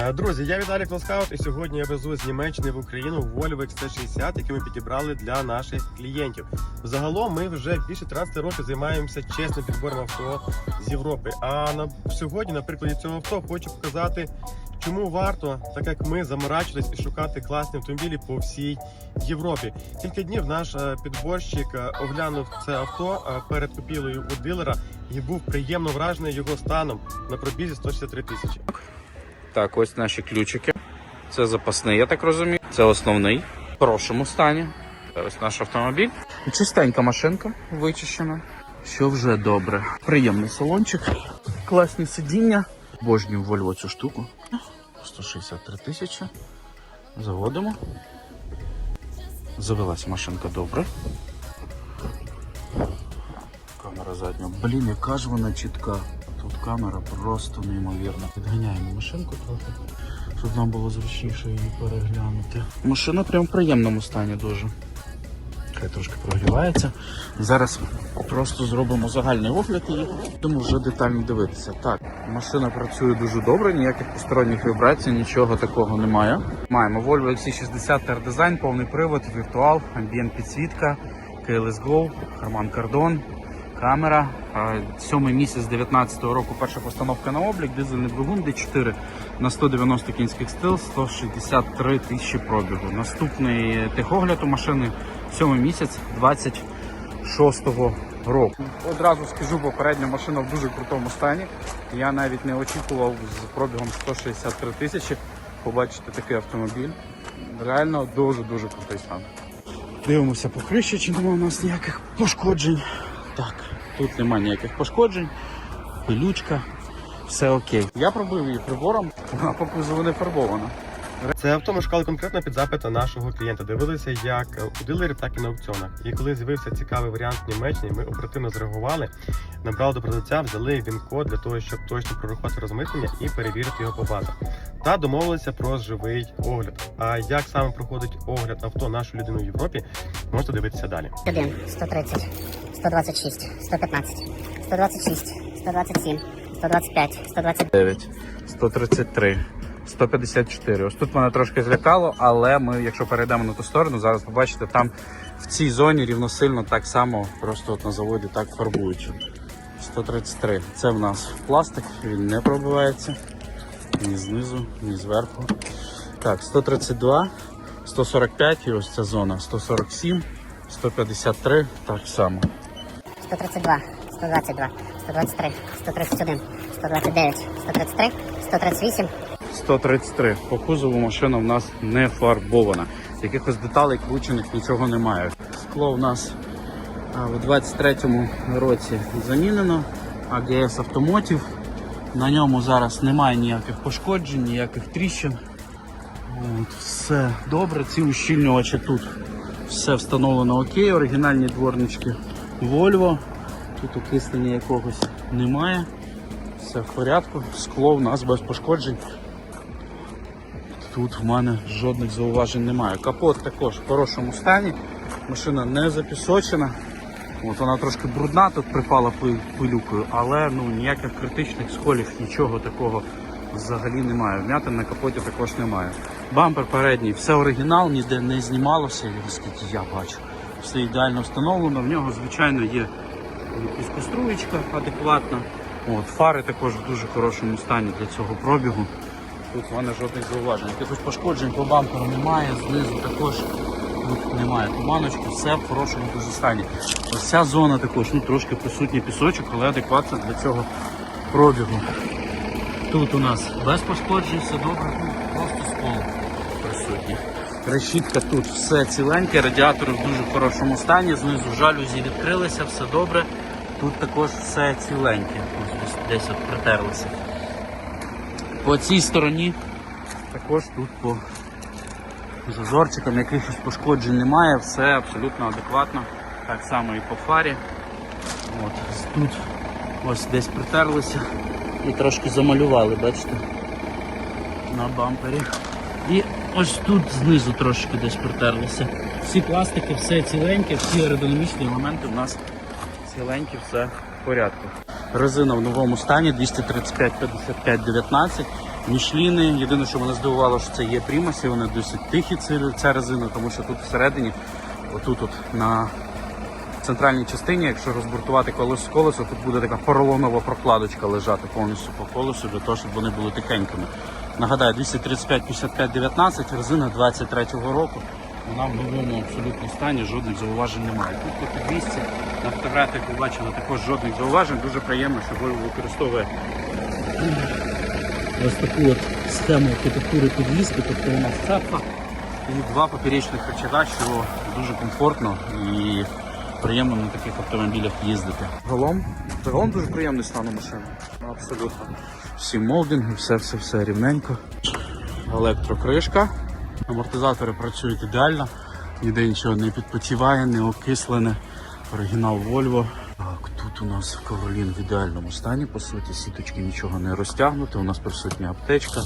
Е, Друзі, я Віталій Класкаут, і сьогодні я везу з Німеччини в Україну Volvo XC60, який ми підібрали для наших клієнтів. Загалом ми вже більше 13 років займаємося чесним підбором авто з Європи. А на сьогодні, на прикладі цього авто, хочу показати, чому варто, так як ми заморачились і шукати класні автомобілі по всій Європі. Кілька днів наш е, підборщик е, оглянув це авто е, перед купівлею у дилера і був приємно вражений його станом на пробізі 163 тисячі. Так, ось наші ключики. Це запасний, я так розумію. Це основний. В хорошому стані. Ось наш автомобіль. Чистенька машинка, вичищена. Що вже добре. Приємний салончик. Класні сидіння. Божню Volvo цю штуку. 163 тисячі. Заводимо. Завелась машинка добре. Камера задня. Блін, яка ж вона чітка. Тут камера просто неймовірна. Підганяємо машинку трохи, щоб нам було зручніше її переглянути. Машина прям в приємному стані дуже. Хай трошки прогрівається. Зараз просто зробимо загальний огляд її, будемо вже детально дивитися. Так, машина працює дуже добре, ніяких посторонніх вібрацій, нічого такого немає. Маємо Volvo XC60 R Design, повний привод, віртуал, амбієнт підсвітка, KLS Go, Harman Kardon, камера. Сьомий місяць 19-го року перша постановка на облік, дизельний двигун D4 на 190 кінських сил, 163 тисячі пробігу. Наступний техогляд у машини сьомий місяць 26-го року. Одразу скажу, попередня машина в дуже крутому стані. Я навіть не очікував з пробігом 163 тисячі побачити такий автомобіль. Реально дуже-дуже крутий стан. Дивимося по криші, чи немає у нас ніяких пошкоджень. Так, тут немає ніяких пошкоджень, пилючка, все окей. Я пробив її прибором, вона по кузову не фарбована. Це авто ми шукали конкретно під запити нашого клієнта. Дивилися як у дилері, так і на аукціонах. І коли з'явився цікавий варіант в Німеччині, ми оперативно зреагували, набрали до продавця, взяли він код для того, щоб точно прорахувати розмитнення і перевірити його по базах. Та домовилися про живий огляд. А як саме проходить огляд авто нашої людини в Європі, можете дивитися далі. 1, 130, 126, 115, 126, 127, 125, 129. 133, 154. Ось тут мене трошки злякало, але ми, якщо перейдемо на ту сторону, зараз побачите, там в цій зоні рівносильно так само, просто от на заводі так фарбують. 133. Це в нас пластик, він не пробивається ні знизу, ні зверху. Так, 132, 145 і ось ця зона 147, 153, так само. 132, 122, 123, 131, 129, 133, 138, 133. По кузову машина в нас не фарбована. Якихось деталей кручених нічого немає. Скло в нас у 23-му році замінено. AGS Automotive. На ньому зараз немає ніяких пошкоджень, ніяких тріщин. От, все добре. Ці ущільнювачі тут все встановлено окей. Оригінальні дворнички Volvo. Тут окислення якогось немає. Все в порядку. Скло в нас без пошкоджень. Тут в мене жодних зауважень немає. Капот також в хорошому стані. Машина не запісочена. От вона трошки брудна, тут припала пилюкою, але ну, ніяких критичних сколів, нічого такого взагалі немає. Вмятин на капоті також немає. Бампер передній, все оригінал, ніде не знімалося, наскільки я бачу. Все ідеально встановлено. В нього, звичайно, є піскоструєчка адекватна. От, фари також в дуже хорошому стані для цього пробігу. Тут в мене жодних зауважень. Якихось пошкоджень по бамперу немає, знизу також тут немає туманочки, все в хорошому дуже стані. Ось ця зона також, ну трошки присутній пісочок, але адекватно для цього пробігу. Тут у нас без пошкоджень, все добре, ну, просто скол присутній. Решітка тут все ціленьке, радіатори в дуже хорошому стані, знизу жалюзі відкрилися, все добре. Тут також все ціленьке, десь от притерлося. По цій стороні також тут по зазорчикам якихось пошкоджень немає, все абсолютно адекватно. Так само і по фарі. От, тут ось десь притерлися і трошки замалювали, бачите, на бампері. І ось тут знизу трошки десь притерлися. Всі пластики, все ціленьке, всі аеродинамічні елементи в нас ціленькі, все в порядку. Резина в новому стані 235 55 19 Мішліни. Єдине, що мене здивувало, що це є примаси, вони досить тихі, ця резина, тому що тут всередині, отут от на центральній частині, якщо розбуртувати колесо колесо, тут буде така поролонова прокладочка лежати повністю по колесу, для того, щоб вони були тихенькими. Нагадаю, 235 55 19 резина 23-го року. Вона в новому абсолютно стані, жодних зауважень немає. Тут по 200 на фотографіях ви бачили також жодних зауважень. Дуже приємно, що Volvo використовує ось таку от схему архітектури підвіски, тобто у нас цепка і два поперечних рычага, що дуже комфортно і приємно на таких автомобілях їздити. Загалом, загалом дуже приємний стан у машини. Абсолютно. Всі молдинги, все, все, все рівненько. Електрокришка. Амортизатори працюють ідеально, ніде нічого не підпотіває, не окислене. Оригінал Volvo. Так, тут у нас Ковролін в ідеальному стані, по суті, сіточки нічого не розтягнуто. У нас присутня аптечка,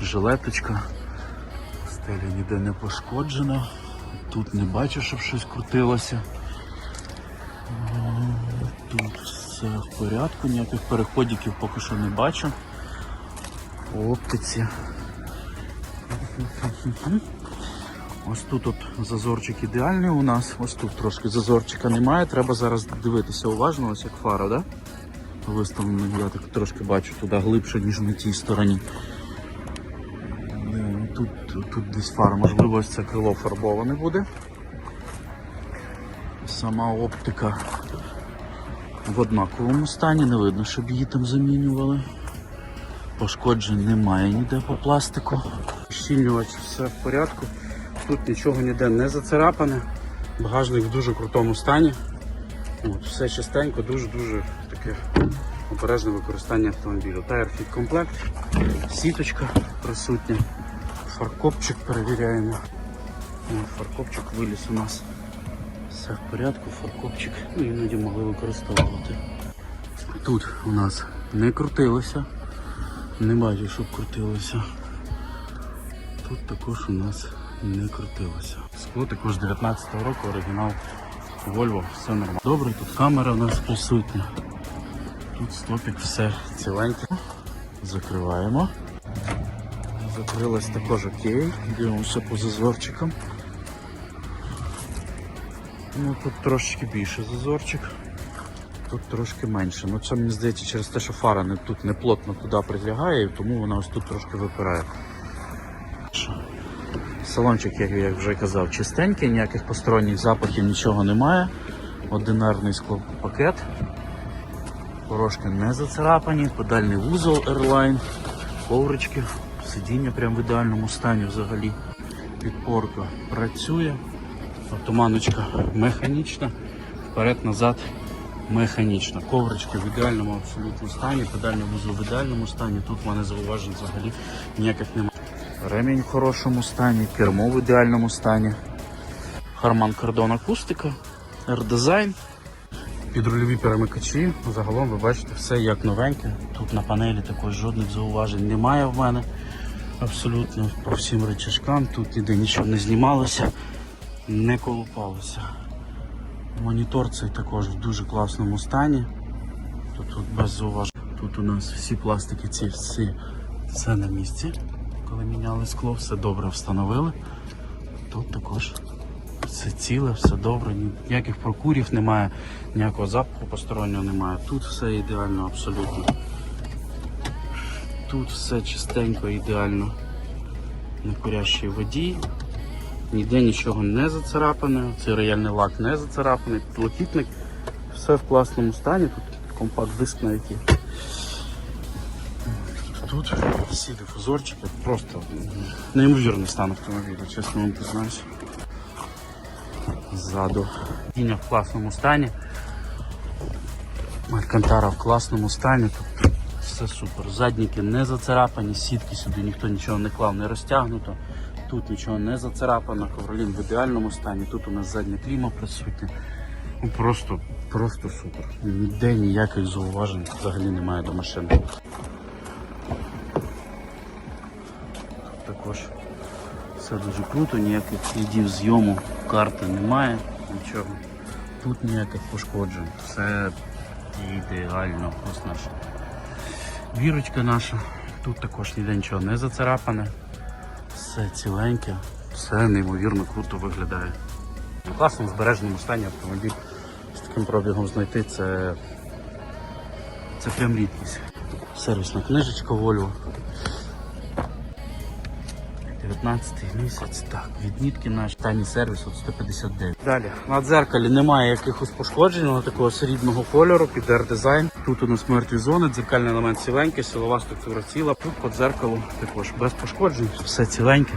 жилеточка. Стеля ніде не пошкоджена. Тут не бачу, щоб щось крутилося. Тут все в порядку, ніяких переходиків поки що не бачу. По оптиці. Ось тут от зазорчик ідеальний у нас. Ось тут трошки зазорчика немає. Треба зараз дивитися уважно, ось як фара, да? Виставлена, я так трошки бачу туди глибше, ніж на тій стороні. Е, Тут, тут десь фара, можливо, ось це крило фарбоване буде. Сама оптика в однаковому стані, не видно, щоб її там замінювали. Пошкоджень немає ніде по пластику. Щільнювач все в порядку. Тут нічого ніде не зацарапане. Багажник в дуже крутому стані. От, все чистенько, дуже-дуже таке обережне використання автомобілю. Тайр комплект, сіточка присутня, фаркопчик перевіряємо. Фаркопчик виліз у нас. Все в порядку, фаркопчик. Ну, іноді могли використовувати. Тут у нас не крутилося. Не бачу, щоб крутилося. Тут також у нас не крутилося. Скло також 19-го року, оригінал Volvo, все нормально. Добре, тут камера у нас присутня. Тут стопік, все ціленьке. Закриваємо. Закрилось також окей. Дивимося по зазорчикам. Ну тут трошечки більше зазорчик. Тут трошки менше. Ну це мені здається через те, що фара не, тут не плотно туди прилягає, тому вона ось тут трошки випирає. Салончик, як я вже казав, чистенький, ніяких посторонніх запахів, нічого немає. Одинарний склопакет. Порошки не зацарапані, подальний вузол Airline, коврички, сидіння прямо в ідеальному стані взагалі. Підпорка працює, автоманочка механічна, вперед-назад механічна. Коврички в ідеальному абсолютно стані, педальний вузол в ідеальному стані. Тут в мене зауважень взагалі ніяких немає. Ремінь в хорошому стані, кермо в ідеальному стані. Харман кордон акустика, R-Design. Підрульові перемикачі. Загалом ви бачите все як новеньке. Тут на панелі також жодних зауважень немає в мене. Абсолютно по всім речашкам. Тут ніде нічого не знімалося, не колупалося. Монітор цей також в дуже класному стані. Тут, тут без зауважень. Тут у нас всі пластики, ці всі все на місці. Коли міняли скло, все добре встановили. Тут також все ціле, все добре, ніяких прокурів немає, ніякого запаху постороннього немає. Тут все ідеально абсолютно. Тут все чистенько, ідеально. На курящій воді. Ніде нічого не зацарапане, цей рояльний лак не зацарапаний, підлокітник, все в класному стані, тут компакт-диск навіть є. Тут всі дифузорчики, просто неймовірний стан автомобіля, чесно вам признаюся. Ззаду. Сидіння в класному стані. Алькантара в класному стані. Тут все супер. Задніки не зацарапані, сітки сюди ніхто нічого не клав, не розтягнуто. Тут нічого не зацарапано, ковролін в ідеальному стані. Тут у нас задня кліма присутня. Ну просто, просто супер. Ніде ніяких зауважень взагалі немає до машини. Також все дуже круто, ніяких слідів зйому карти немає, нічого. Тут ніяких пошкоджень. Все Ідеально. Ось наша вірочка наша. Тут також ніде нічого не зацарапане. Все ціленьке, все неймовірно круто виглядає. В класному збереженому стані автомобіль з таким пробігом знайти це, це прям рідкість. Сервісна книжечка Volvo. 19 місяць, так, відмітки наш тайний сервіс от 159. Далі, на дзеркалі немає якихось пошкоджень, воно такого срібного кольору, під дизайн. Тут у нас мертві зони, дзеркальний елемент ціленький, силова структура ціла. Тут по дзеркалу також без пошкоджень, все ціленьке,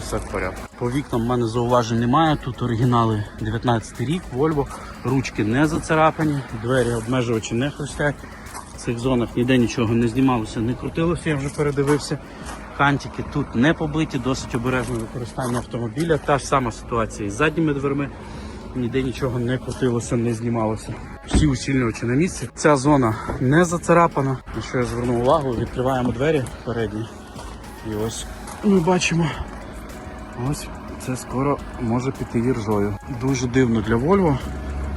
все в порядку. По вікнам в мене зауважень немає. Тут оригінали 19 рік, Volvo, ручки не зацарапані, двері обмежувачі не хрустять. В цих зонах ніде нічого не знімалося, не крутилося, я вже передивився. Кантики тут не побиті, досить обережне використання автомобіля. Та ж сама ситуація із задніми дверми. Ніде нічого не крутилося, не знімалося. Всі усільнювачі на місці. Ця зона не зацарапана. На що я звернув увагу, відкриваємо двері передні. І ось ми бачимо. Ось це скоро може піти віржою. Дуже дивно для Volvo,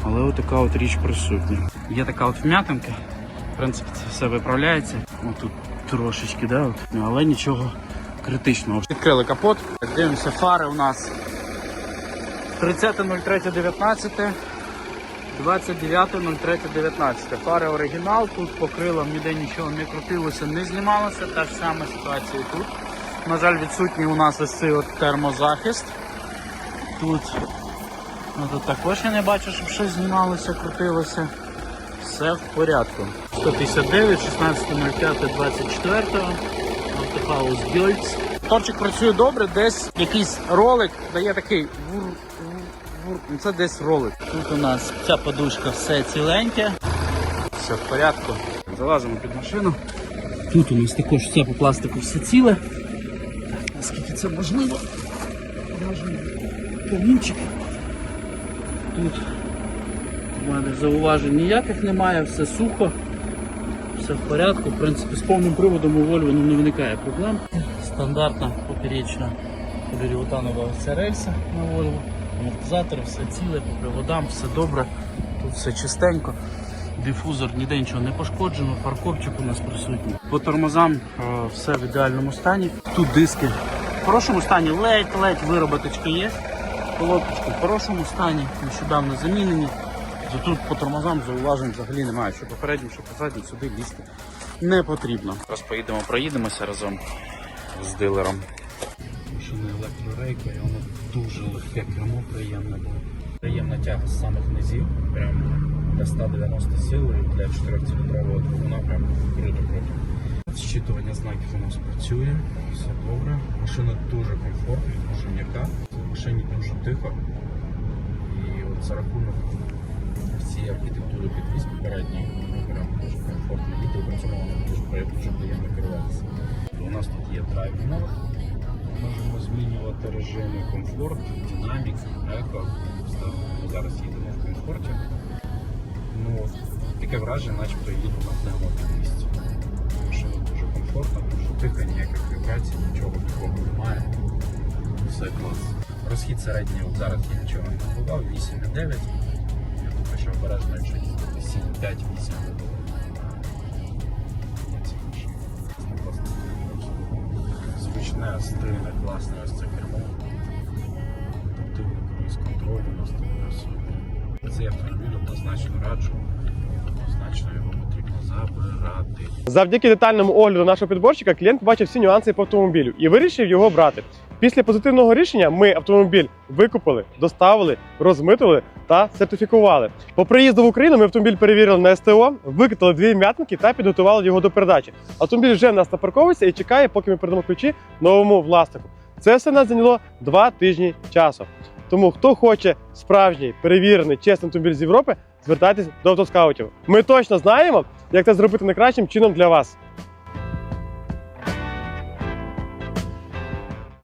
але отака от річ присутня. Є така от вм'ятинка. В принципі, це все виправляється. Отут трошечки, да, от. але нічого критичного. Відкрили капот. Дивимося, фари у нас 30.03.19. 29.03.19. Фари оригінал, тут по крилам ніде нічого не крутилося, не знімалося. Та ж сама ситуація тут. На жаль, відсутній у нас ось цей от термозахист. Тут, ну, тут також я не бачу, щоб щось знімалося, крутилося. Все в порядку. 159, 16.05.24. Автохаус Гьольц. Торчик працює добре, десь якийсь ролик дає такий вур, вур, вур. Ну, Це десь ролик. Тут у нас ця подушка все ціленьке. Все в порядку. Залазимо під машину. Тут у нас також все по пластику все ціле. Наскільки це можливо. Можливо. Камінчик. Тут мене зауважень ніяких немає, все сухо, все в порядку. В принципі, з повним приводом у Volvo ну, не виникає проблем. Стандартна поперечна поліуретанова ця рельса на Volvo. Амортизатори, все ціле, по приводам, все добре, тут все чистенько. Дифузор ніде нічого не пошкоджено, фаркопчик у нас присутній. По тормозам е, все в ідеальному стані. Тут диски в хорошому стані, ледь-ледь вироботочки є. Колодочки в хорошому стані, нещодавно замінені. Тут по тормозам зауважень взагалі немає, що попередньо, що позадньо сюди лізти не потрібно. Зараз поїдемо, проїдемося разом з дилером. Машина електрорейка, і воно дуже легке кермо, приємне було. Приємна тяга з самих низів, прям для 190 сил для 4-циліндрового двигуна прям круто-круто. Зчитування знаків у нас працює, все добре. Машина дуже комфортна, дуже м'яка. В машині дуже тихо. І от за рахунок архітектури підвізки передньої, ну, прям дуже комфортно. І цьому дуже, приємно керуватися. У нас тут є драйв мод. Можемо змінювати режими комфорт, динамік, еко. Ми зараз їдемо в комфорті. Ну, таке враження, начебто їду на пневмовому місці. Машина дуже комфортна, дуже тиха, ніяких вібрацій, нічого такого немає. Все клас. Розхід середній, зараз я нічого не побував, 8,9. 5-8. Звичне стильне, класне ось це кермо. Адаптивний круїз контролю у нас. Цей автомобіль однозначно раджу. Однозначно його потрібно забирати. Завдяки детальному огляду нашого підборщика клієнт бачив всі нюанси по автомобілю і вирішив його брати. Після позитивного рішення ми автомобіль викупили, доставили, розмитили та сертифікували. По приїзду в Україну ми автомобіль перевірили на СТО, викатали дві м'ятники та підготували його до передачі. Автомобіль вже в нас напарковується і чекає, поки ми передамо ключі новому власнику. Це все нас зайняло два тижні часу. Тому хто хоче справжній перевірений чесний автомобіль з Європи, звертайтесь до автоскаутів. Ми точно знаємо, як це зробити найкращим чином для вас.